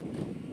you.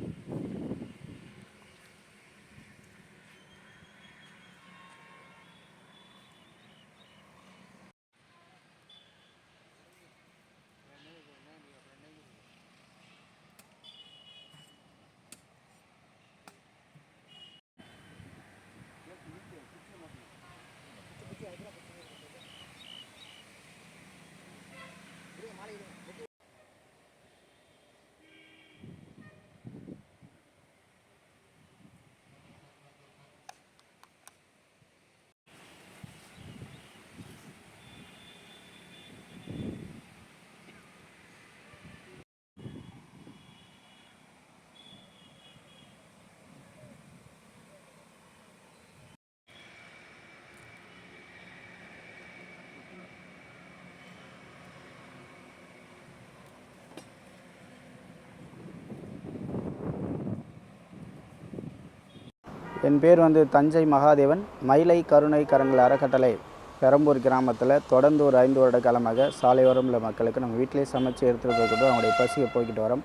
என் பேர் வந்து தஞ்சை மகாதேவன். மயிலை கருணை கரங்கள் அறக்கட்டளை பெரம்பூர் கிராமத்தில் தொடர்ந்து ஒரு ஐந்து வருட காலமாக சாலையோரம் உள்ள மக்களுக்கு நம்ம வீட்டிலே சமைச்சு எடுத்துகிட்டு போய்கிட்டு அவங்களுடைய பசியை போய்கிட்டு வரோம்.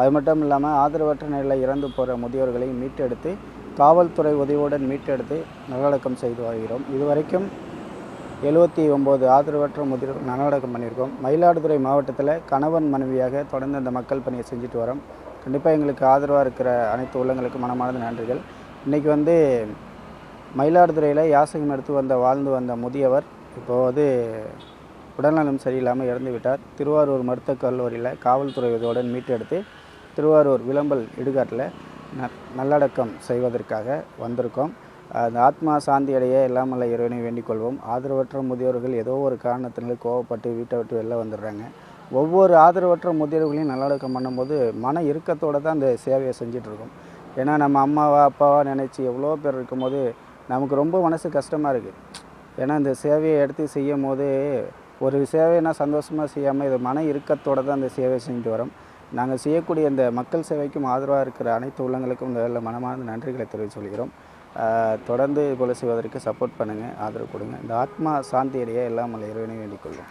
அது மட்டும் இல்லாமல் ஆதரவற்ற நிலையில் இறந்து போகிற முதியோர்களை மீட்டெடுத்து காவல்துறை உதவியுடன் மீட்டெடுத்து நல்லடக்கம் செய்து வருகிறோம். இதுவரைக்கும் எழுபத்தி ஒம்பது ஆதரவற்ற முதியோர்கள் நல்லடக்கம் பண்ணியிருக்கோம். மயிலாடுதுறை மாவட்டத்தில் கணவன் மனைவியாக தொடர்ந்து அந்த மக்கள் பணியை செஞ்சுட்டு வரோம். கண்டிப்பாக எங்களுக்கு ஆதரவாக இருக்கிற அனைத்து உள்ளங்களுக்கும் மனமார்ந்த நன்றிகள். இன்றைக்கி வந்து மயிலாடுதுறையில் யாசகம் எடுத்து வந்த வாழ்ந்து வந்த முதியவர் இப்போது உடல்நலம் சரியில்லாமல் இறந்து விட்டார் திருவாரூர் மருத்துவக் கல்லூரியில் காவல்துறை உதவியுடன் மீட்டெடுத்து திருவாரூர் விளம்பல் இடுகாட்டில் ந நல்லடக்கம் செய்வதற்காக வந்திருக்கோம். அந்த ஆத்மா சாந்தி அடைய இல்லாமல் இறைவனை வேண்டிக் கொள்வோம். ஆதரவற்ற முதியோர்கள் ஏதோ ஒரு காரணத்தினால் கோவப்பட்டு வீட்டை விட்டு வெளில வந்துடுறாங்க. ஒவ்வொரு ஆதரவற்ற முதியோர்களையும் நல்லடக்கம் பண்ணும்போது மன இறுக்கத்தோடு தான் அந்த சேவையை செஞ்சிட்ருக்கோம் ஏன்னா நம்ம அம்மாவா அப்பாவா நினச்சி எவ்வளோ பேர் இருக்கும்போது நமக்கு ரொம்ப மனசு கஷ்டமாக இருக்குது ஏன்னா இந்த சேவையை எடுத்து செய்யும் போது ஒரு சேவைனா சந்தோஷமாக செய்யாமல் இது மன இறுக்கத்தோடு தான் இந்த சேவை செஞ்சுட்டு வரோம். நாங்கள் செய்யக்கூடிய இந்த மக்கள் சேவைக்கும் ஆதரவாக இருக்கிற அனைத்து உள்ளங்களுக்கும் இந்த வேலை மனமார்ந்த நன்றிகளை தெரிவித்து சொல்கிறோம் தொடர்ந்து இது போல செய்வதற்கு சப்போர்ட் பண்ணுங்கள் ஆதரவு கொடுங்க. இந்த ஆத்மா சாந்தி அடைய எல்லாம் இறைவனை வேண்டிக் கொள்வோம்.